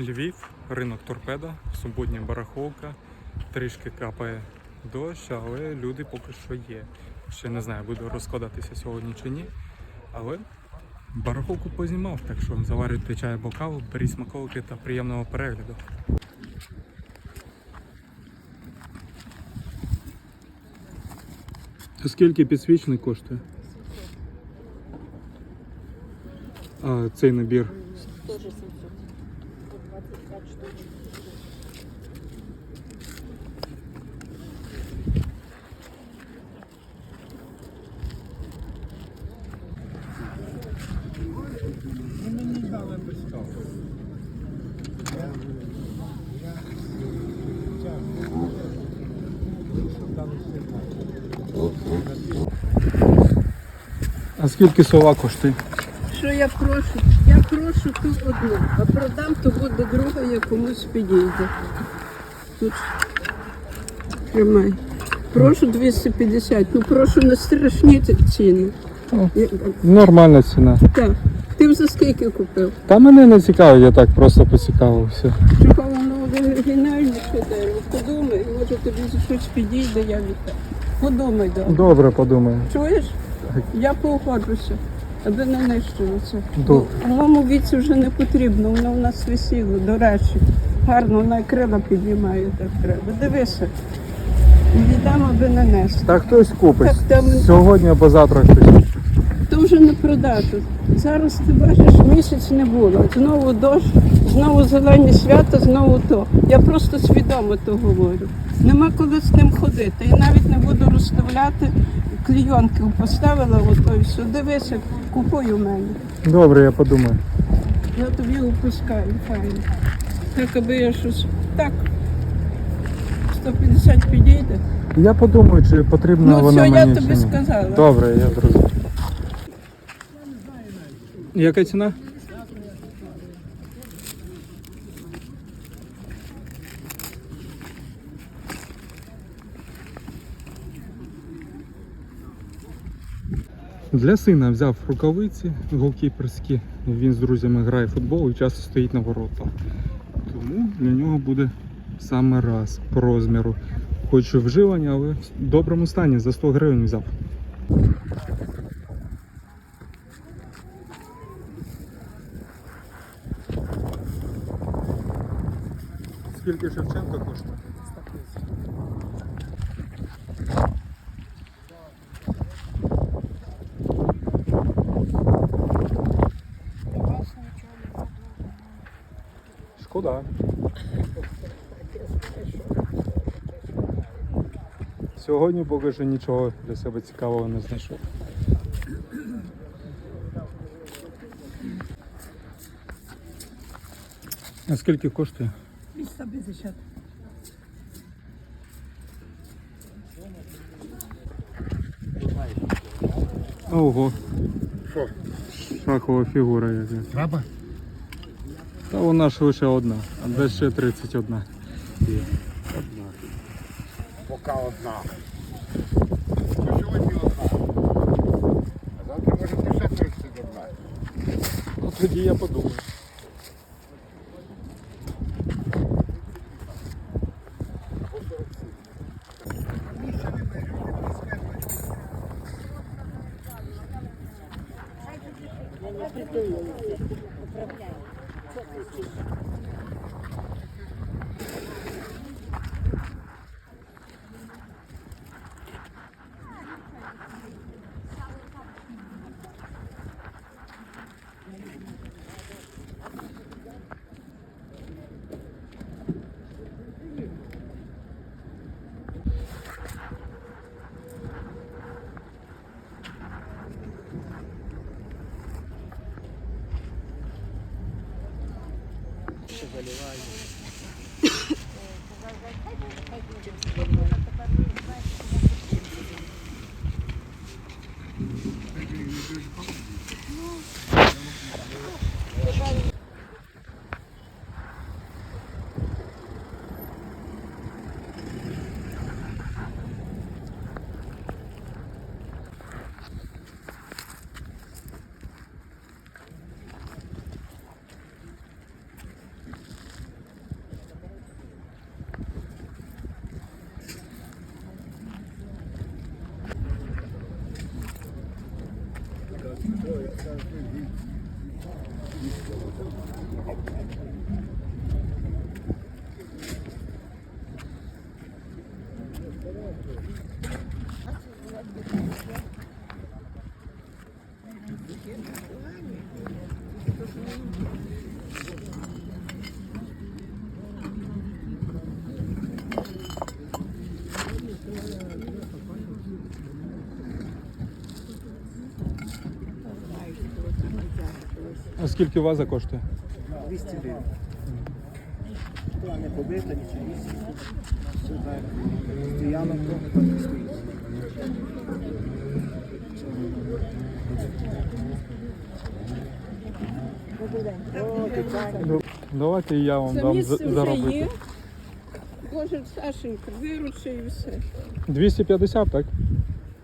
Львів, ринок торпеда, суботня барахолка, трішки капає дощ, але люди поки що є. Ще не знаю, буду розкладатися сьогодні чи ні. Але барахолку познімав, так що заварюйте чай або каву, беріть смаколики та приємного перегляду. Скільки підсвічник коштує? А цей набір Тоже 700. А скільки сова коштує? Що я прошу? Я прошу ту одну, а продам, то буде друга, я комусь підійде. Тут тримай. Прошу 250, ну прошу не страшні ціни. Ну. Я- Нормальна ціна. Так. Ти б за скільки купив? Та мене не цікаво, я так просто поцікавився. Чого воно оригінальніше дерево? Подумай, може тобі щось підійде, я вітаю. Подумай, добре. Добре, подумаю. Чуєш? Я погоджуся, аби не нищилося. Добре. У моєму віці вже не потрібно, воно в нас висіло, до речі. Гарно, вона і крила піднімає, так треба. Дивися. Віддам, аби не нести. Так хтось купить. Так, там- Сьогодні або завтра хтось. То вже не продати. Зараз ти бачиш, місяць не було. Знову дощ, знову зелені свята, знову то. Я просто свідомо то говорю. Нема коли з ним ходити. Я навіть не буду розставляти клійонки. Поставила ото і все. Дивися, купуй у мене. Добре, я подумаю. Я тобі опускаю, файно. Так, аби я щось. Так. 150 підійде. Я подумаю, чи потрібна Ну, вона все, я мені. тобі чи ні. сказала. Добре, я зрозумів. Яка ціна? Для сина взяв рукавиці голкіперські. Він з друзями грає в футбол і часто стоїть на воротах. Тому для нього буде саме раз по розміру. Хоч і вживані, але в доброму стані за 100 гривень взяв. Скільки Шевченко коштує? Сьогодні поки що нічого для себе цікавого не знайшов. А скільки коштує? 250. Ого, Що? шахова фігура яка. Треба? Та вона ж лише одна, а де ще 31. Одна. Поки одна. А завтра може ти ще 31. Ну тоді я подумаю. kaliwa. А скільки ваза коштує? 200 гривень. Вона не побита, нічого місці. Все так. То стоїть. Давайте і я вам Це дам місце вже заробити. є. Боже, Сашенька, виручи і все. 250, так?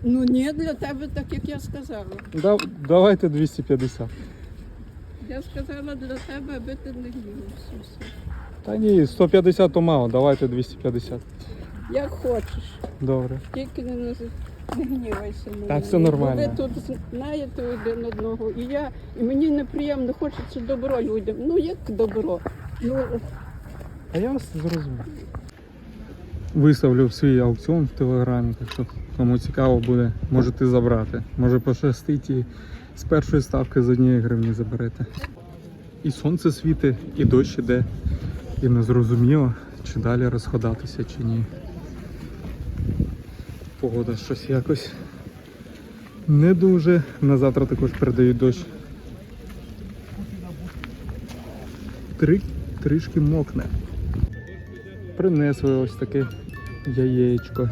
Ну ні, для тебе, так як я сказала. Да, давайте 250. Я сказала для тебе, аби ти не гнівався. Та ні, 150 то мало, давайте 250. Як хочеш, Добре. тільки не, наз- не гнівайся. на Та мене. все нормально. Ви тут знаєте один одного. І я, і мені неприємно, хочеться добро людям. Ну як добро? Ну, А я вас зрозумів. Виставлю свій аукціон в телеграмі, так що кому цікаво буде, можете забрати. Може пощастить і з першої ставки з однієї гривні заберете. І сонце світить, і дощ іде. І не зрозуміло, чи далі розходатися, чи ні. Погода щось якось не дуже. На завтра також передають дощ. Три, трішки мокне. Принесли ось таке яєчко.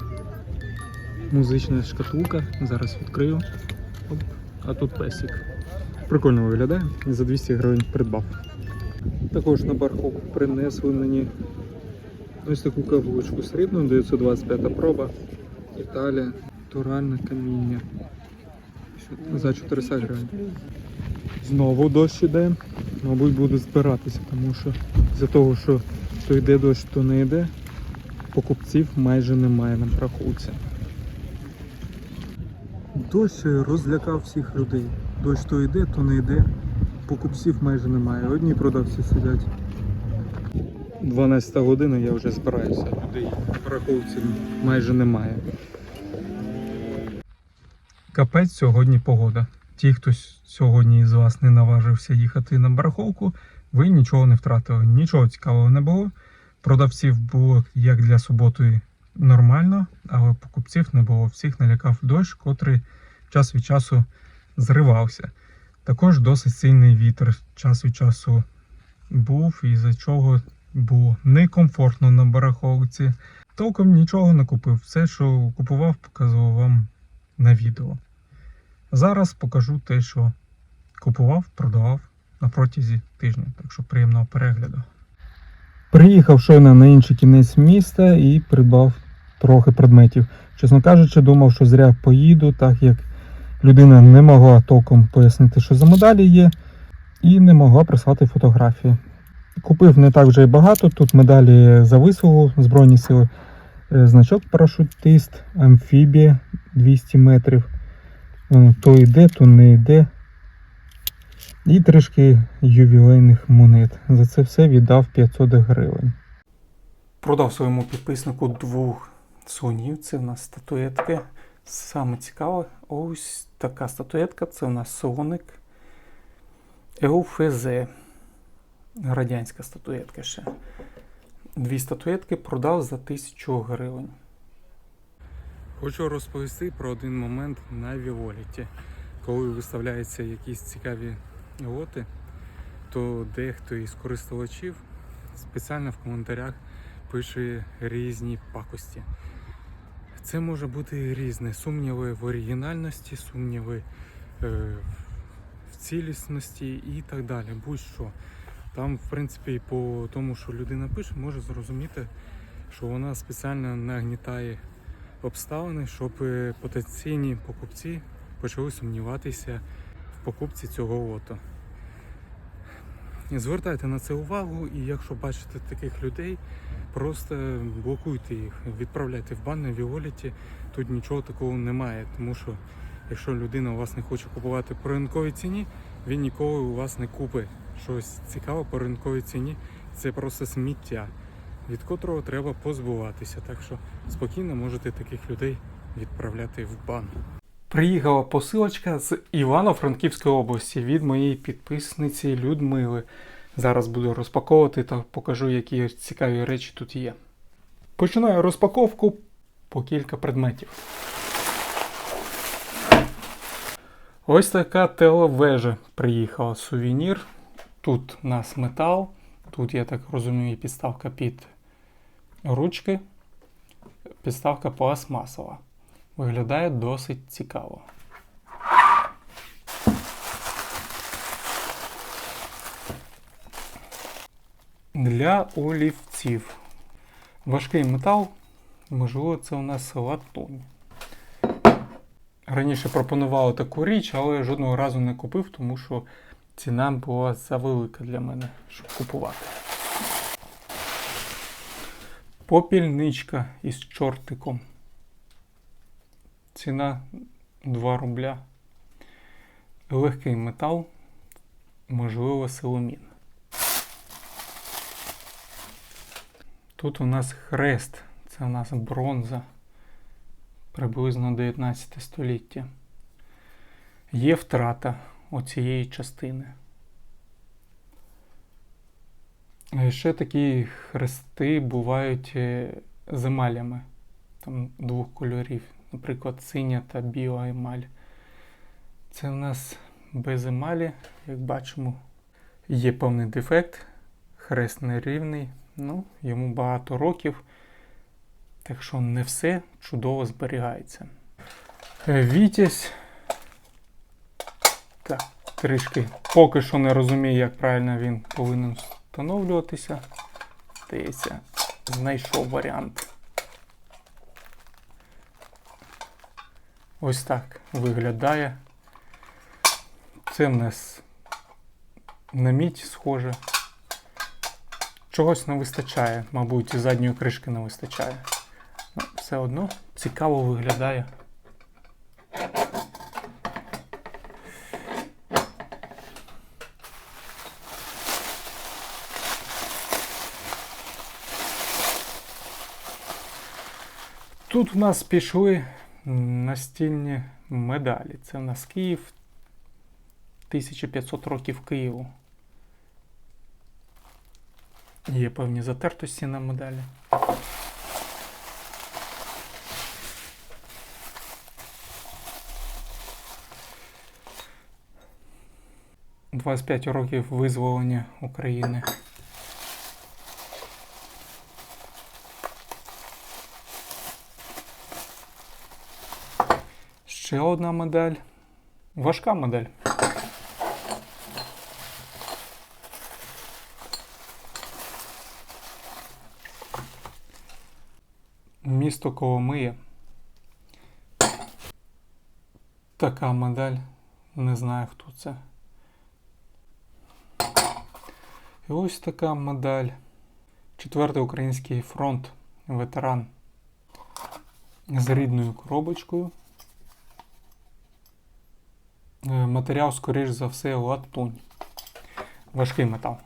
Музична шкатулка. Зараз відкрию. Оп. А тут песик. Прикольно виглядає. За 200 гривень придбав. Також на барховку принесли мені ось таку каблучку срібну, 925 проба. Італія. Туральне каміння. За 400 гривень. Знову дощ іде. Мабуть, буду збиратися, тому що з-за того, що то йде дощ, то не йде. Покупців майже немає на рахунці. Дощ розлякав всіх людей. Дощ то йде, то не йде. Покупців майже немає. Одні продавці сидять. 12 година я вже збираюся. Людей на майже немає. Капець сьогодні погода. Ті, хто сьогодні з вас не наважився їхати на барахолку, ви нічого не втратили. Нічого цікавого не було. Продавців було як для суботи нормально, але покупців не було. Всіх налякав дощ, котрий час від часу зривався. Також досить сильний вітер час від часу був, із-за чого було некомфортно на барахолці. Толком нічого не купив. Все, що купував, показував вам на відео. Зараз покажу те, що купував, продавав на протязі тижня. Так що приємного перегляду. Приїхав щойно на інший кінець міста і придбав трохи предметів. Чесно кажучи, думав, що зря поїду, так як людина не могла толком пояснити, що за медалі є, і не могла прислати фотографії. Купив не так вже й багато. Тут медалі за вислугу Збройні сили, е, значок парашутист, амфібія 200 метрів. Е, То йде, то не йде. І трішки ювілейних монет. За це все віддав 500 гривень. Продав своєму підписнику двох слонів. Це в нас статуетки. Саме цікаве, ось така статуетка. Це в нас слоник ЕУФЗ. Радянська статуетка ще. Дві статуетки продав за 1000 гривень. Хочу розповісти про один момент на Віоліті. Коли виставляються якісь цікаві лоти, то дехто із користувачів спеціально в коментарях пише різні пакості. Це може бути різне. Сумніви в оригінальності, сумніви е, в цілісності і так далі. Будь-що. Там, в принципі, по тому, що людина пише, може зрозуміти, що вона спеціально нагнітає обставини, щоб е, потенційні покупці почали сумніватися в покупці цього лоту. Звертайте на це увагу, і якщо бачите таких людей, просто блокуйте їх, відправляйте в бан на Віоліті. Тут нічого такого немає, тому що якщо людина у вас не хоче купувати по ринковій ціні, він ніколи у вас не купить щось цікаве по ринковій ціні. Це просто сміття, від котрого треба позбуватися. Так що спокійно можете таких людей відправляти в бан. Приїхала посилочка з Івано-Франківської області від моєї підписниці Людмили. Зараз буду розпаковувати та покажу, які цікаві речі тут є. Починаю розпаковку по кілька предметів. Ось така телевежа приїхала. Сувенір Тут у нас метал, тут, я так розумію, підставка під ручки, підставка пластмасова. Виглядає досить цікаво. Для олівців. Важкий метал, можливо, це у нас латунь. Раніше пропонували таку річ, але жодного разу не купив, тому що ціна була завелика для мене, щоб купувати. Попільничка із чортиком. Ціна 2 рубля. Легкий метал, можливо, силомін. Тут у нас хрест, це у нас бронза, приблизно 19 століття. Є втрата оцієї частини. Е, Ще такі хрести бувають е, з емалями там двох кольорів, наприклад, синя та біла емаль. Це у нас без емалі, як бачимо, є певний дефект, хрест нерівний, ну, йому багато років, так що не все чудово зберігається. Е, Вітязь. Так, трішки поки що не розумію, як правильно він повинен встановлюватися. Здається, знайшов варіант. Ось так виглядає. Це в нас на мідь схоже. Чогось не вистачає, мабуть, задньої кришки не вистачає. Ну, все одно цікаво виглядає. Тут у нас пішли настільні медалі. Це у нас Київ 1500 років Києву. Є певні затертості на медалі. «25 років визволення України. Ще одна медаль. Важка медаль. Місто Коломия. Така медаль. Не знаю, хто це. І ось така медаль. Четвертий український фронт. Ветеран. З рідною коробочкою. Е, Матеріал, скоріш за все, латунь. Важкий метал.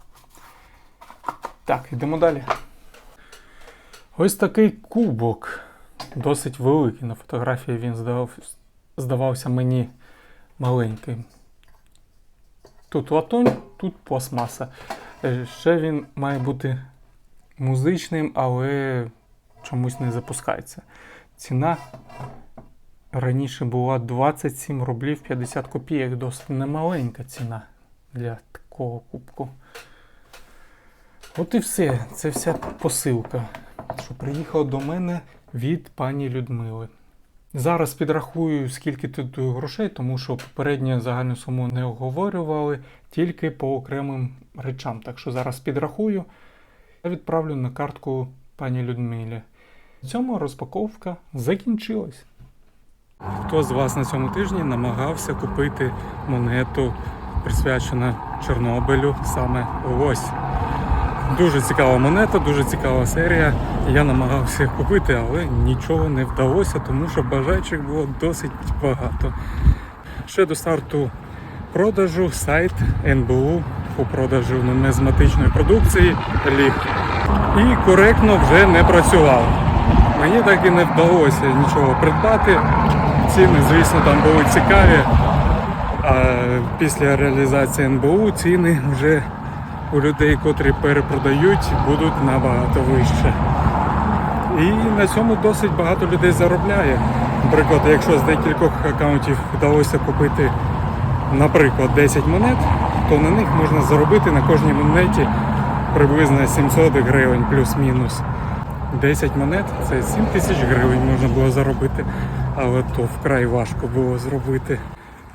Так, йдемо далі. Ось такий кубок. Досить великий. На фотографії він здавав, здавався мені маленьким. Тут латунь, тут пластмаса. Е, Ще він має бути музичним, але чомусь не запускається. Ціна раніше була 27 рублів 50 копійок. Досить немаленька ціна для такого кубку. От і все. Це вся посилка, що приїхала до мене від пані Людмили. Зараз підрахую, скільки тут грошей, тому що попередню загальну суму не оговорювали, тільки по окремим речам. Так що зараз підрахую та відправлю на картку пані Людмилі. На цьому розпаковка закінчилась. Хто з вас на цьому тижні намагався купити монету, присвячену Чорнобилю, саме ось. Дуже цікава монета, дуже цікава серія. Я намагався їх купити, але нічого не вдалося, тому що бажаючих було досить багато. Ще до старту продажу сайт НБУ по продажу нумізматичної продукції ліг. І коректно вже не працював. Мені так і не вдалося нічого придбати. Ціни, звісно, там були цікаві. А після реалізації НБУ ціни вже у людей, котрі перепродають, будуть набагато вище. І на цьому досить багато людей заробляє. Наприклад, якщо з декількох аккаунтів вдалося купити, наприклад, 10 монет, то на них можна заробити на кожній монеті приблизно 700 гривень плюс-мінус. 10 монет це 7 тисяч гривень можна було заробити, але то вкрай важко було зробити.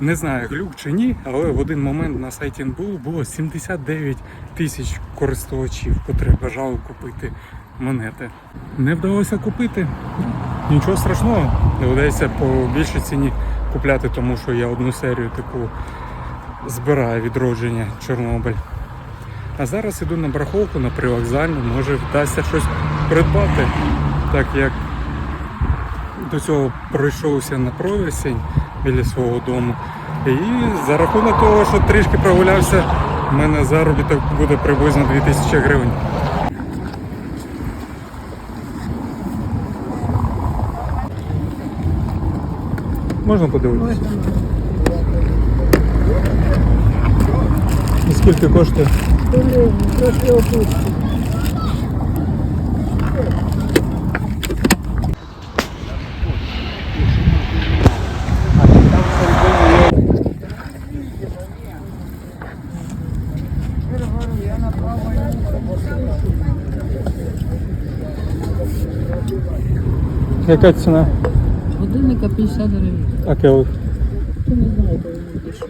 Не знаю, глюк чи ні, але в один момент на сайті НБУ було 79 тисяч користувачів, котрі бажали купити монети. Не вдалося купити. Нічого страшного, доведеться по більшій ціні купляти, тому що я одну серію таку збираю відродження Чорнобиль. А зараз іду на барахолку на привокзальну, може вдасться щось придбати, так як до цього пройшовся на провісень біля свого дому. І за рахунок того, що трішки прогулявся, в мене заробіток буде приблизно 2000 гривень. Можна подивитися? І скільки коштує? Трошки опустимо. Яка ціна? Годинника 50 гривень. А келих? Не знаю, де вони пішли.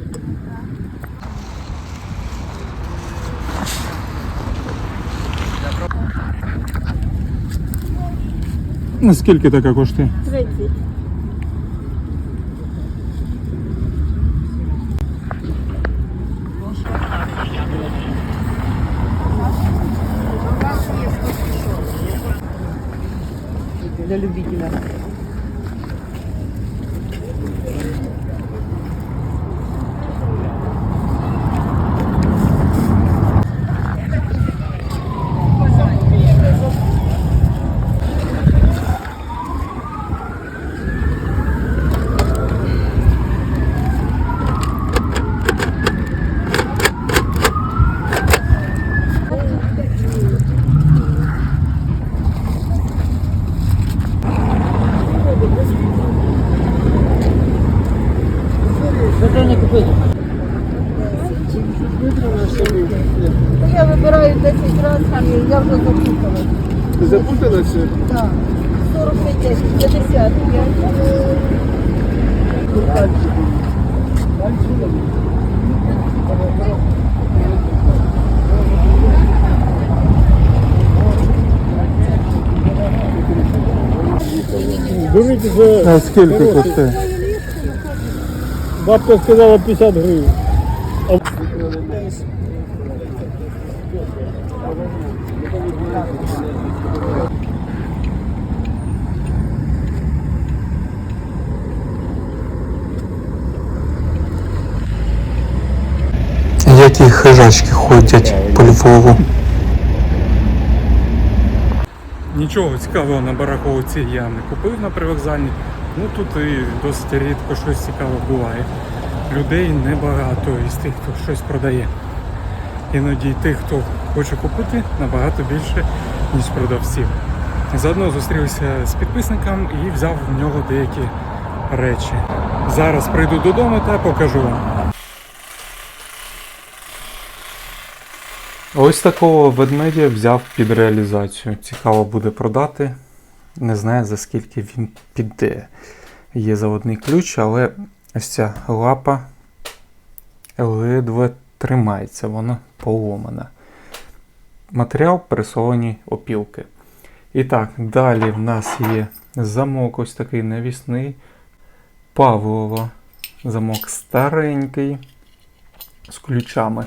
Наскільки така коштує? 30. Для любителя. Я вибираю 10 разів, я вже запуталась. Ти запуталася? Так. 45, 55. Дурите за А скільки коштує? бабка сказала 50 гривень. Які хижачки ходять по Львову. Нічого цікавого на барахолці я не купив на привокзальні. Ну тут і досить рідко щось цікаве буває. Людей небагато із тих, хто щось продає. Іноді тих, хто хоче купити, набагато більше, ніж продавців. Заодно зустрівся з підписником і взяв в нього деякі речі. Зараз прийду додому та покажу вам. Ось такого ведмедя взяв під реалізацію. Цікаво буде продати. Не знаю за скільки він піде. Є заводний ключ, але ось ця лапа ледве тримається, вона поломана. Матеріал пресовані опілки. І так, далі в нас є замок ось такий навісний. Павлова. Замок старенький з ключами.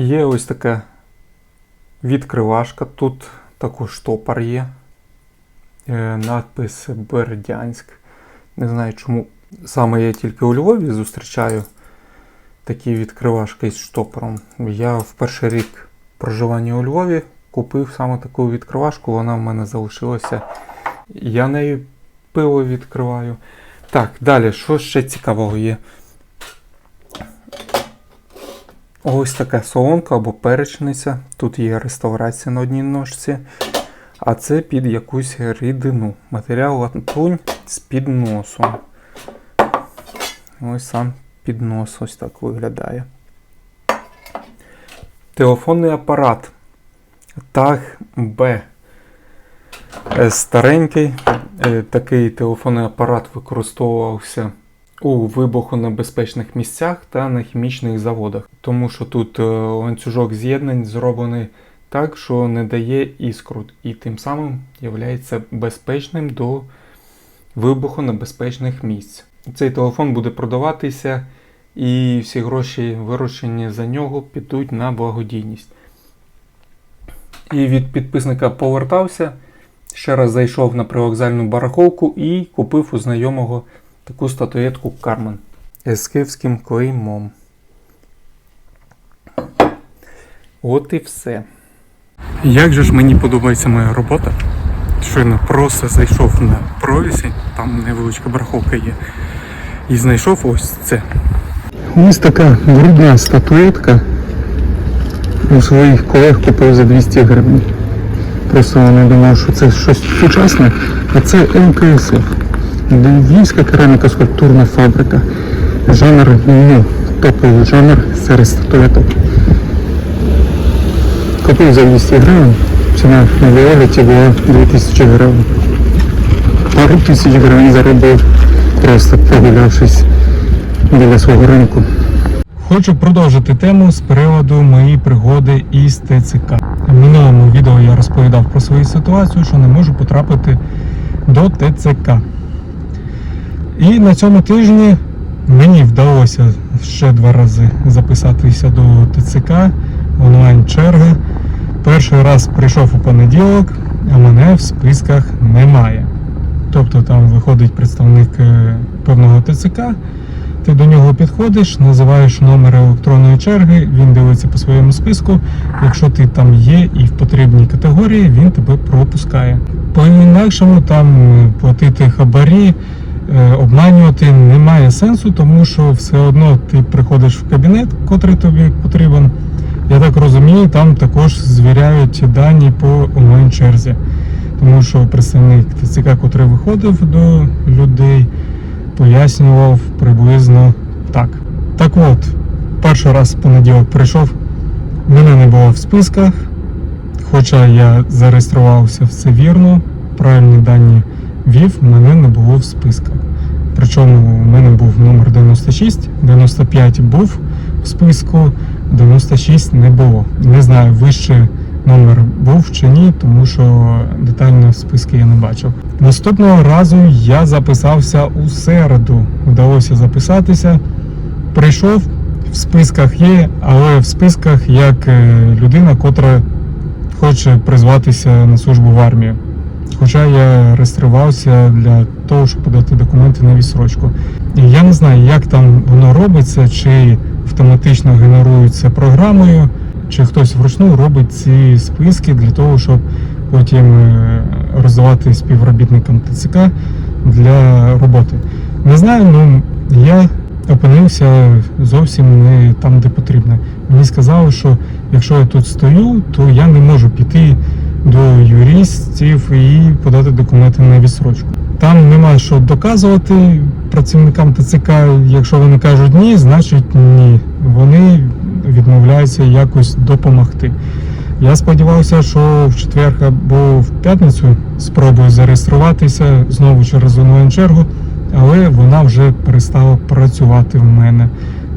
Є ось така відкривашка. Тут також штопор є. Е, Надпис Бердянськ. Не знаю, чому саме я тільки у Львові зустрічаю такі відкривашки з штопором. Я в перший рік проживання у Львові купив саме таку відкривашку, вона в мене залишилася. Я нею пиво відкриваю. Так, далі, що ще цікавого є? Ось така солонка або перечниця. Тут є реставрація на одній ножці. А це під якусь рідину. Матеріал латунь з підносом. Ось сам піднос ось так виглядає. Телефонний апарат TAG B. Е, Старенький е, такий телефонний апарат використовувався у вибухонебезпечних місцях та на хімічних заводах, тому що тут е, ланцюжок з'єднань зроблений так, що не дає іскру, і тим самим є безпечним до вибухонебезпечних місць. Цей телефон буде продаватися, і всі гроші, виручені за нього, підуть на благодійність. І від підписника повертався. Ще раз зайшов на привокзальну барахолку і купив у знайомого таку статуетку Кармен з київським клеймом. От і все. Як же ж мені подобається моя робота? Щойно просто зайшов на провісі, там невеличка барахолка є. І знайшов ось це. Ось така брудна статуетка. У своїх колег купив за 200 гривень. Просто вони думали, що це щось сучасне, а це МКСФ. Львівська кераміка скульптурна фабрика. Жанр, ну, топовий жанр серед статуеток. Купив за 200 гривень, ціна на Віолеті була 2000 гривень. Пару тисяч гривень заробив, просто прогулявшись біля свого ринку. Хочу продовжити тему з приводу моєї пригоди із ТЦК. В минулому відео я розповідав про свою ситуацію, що не можу потрапити до ТЦК. І на цьому тижні мені вдалося ще два рази записатися до ТЦК онлайн-черга. Перший раз прийшов у понеділок, а мене в списках немає. Тобто там виходить представник е, певного ТЦК, ти до нього підходиш, називаєш номер електронної черги, він дивиться по своєму списку. Якщо ти там є і в потрібній категорії, він тебе пропускає. По інакшому там е, платити хабарі, обманювати немає сенсу, тому що все одно ти приходиш в кабінет, котрий тобі потрібен. Я так розумію, там також звіряють дані по онлайн-черзі. Тому що представник ТЦК, котрий виходив до людей, пояснював приблизно так. Так от, перший раз в понеділок прийшов, мене не було в списках, хоча я зареєструвався все вірно, правильні дані вів, мене не було в списках. Причому у мене був номер 96, 95 був в списку, 96 не було. Не знаю, вище номер був чи ні, тому що детально в списки я не бачив. Наступного разу я записався у середу. Вдалося записатися. Прийшов, в списках є, але в списках як е, людина, котра хоче призватися на службу в армію. Хоча я реєструвався для того, щоб подати документи на відсрочку. І я не знаю, як там воно робиться, чи автоматично генерується програмою, чи хтось вручну робить ці списки для того, щоб потім е, роздавати співробітникам ТЦК для роботи. Не знаю, ну я опинився зовсім не там, де потрібно. Мені сказали, що якщо я тут стою, то я не можу піти до юристів і подати документи на відсрочку. Там нема що доказувати працівникам ТЦК. Якщо вони кажуть ні, значить ні. Вони відмовляються якось допомогти. Я сподівався, що в четвер або в п'ятницю спробую зареєструватися знову через онлайн-чергу, але вона вже перестала працювати в мене,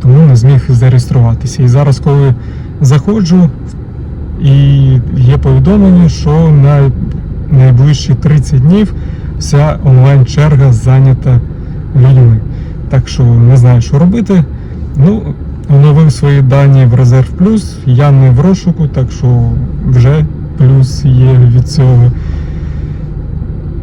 тому не зміг зареєструватися. І зараз, коли заходжу, і є повідомлення, що на найближчі 30 днів вся онлайн-черга зайнята людьми. Так що не знаю, що робити. Ну, оновив свої дані в резерв плюс. Я не в розшуку, так що вже плюс є від цього.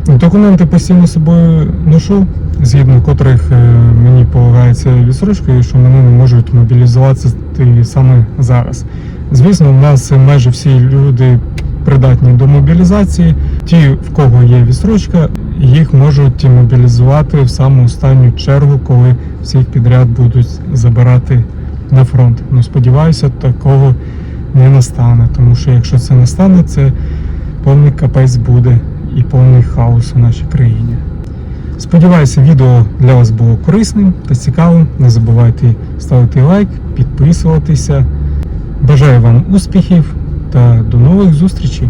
Документи постійно собою ношу, згідно котрих е, мені полагається відсрочка, що мене не можуть мобілізуватися саме зараз. Звісно, в нас майже всі люди придатні до мобілізації. Ті, в кого є відсрочка, їх можуть мобілізувати в саму останню чергу, коли всіх підряд будуть забирати на фронт. Ну сподіваюся, такого не настане, тому що якщо це настане, це повний капець буде і повний хаос у нашій країні. Сподіваюся, відео для вас було корисним та цікавим. Не забувайте ставити лайк, підписуватися. Бажаю вам успіхів та до нових зустрічей!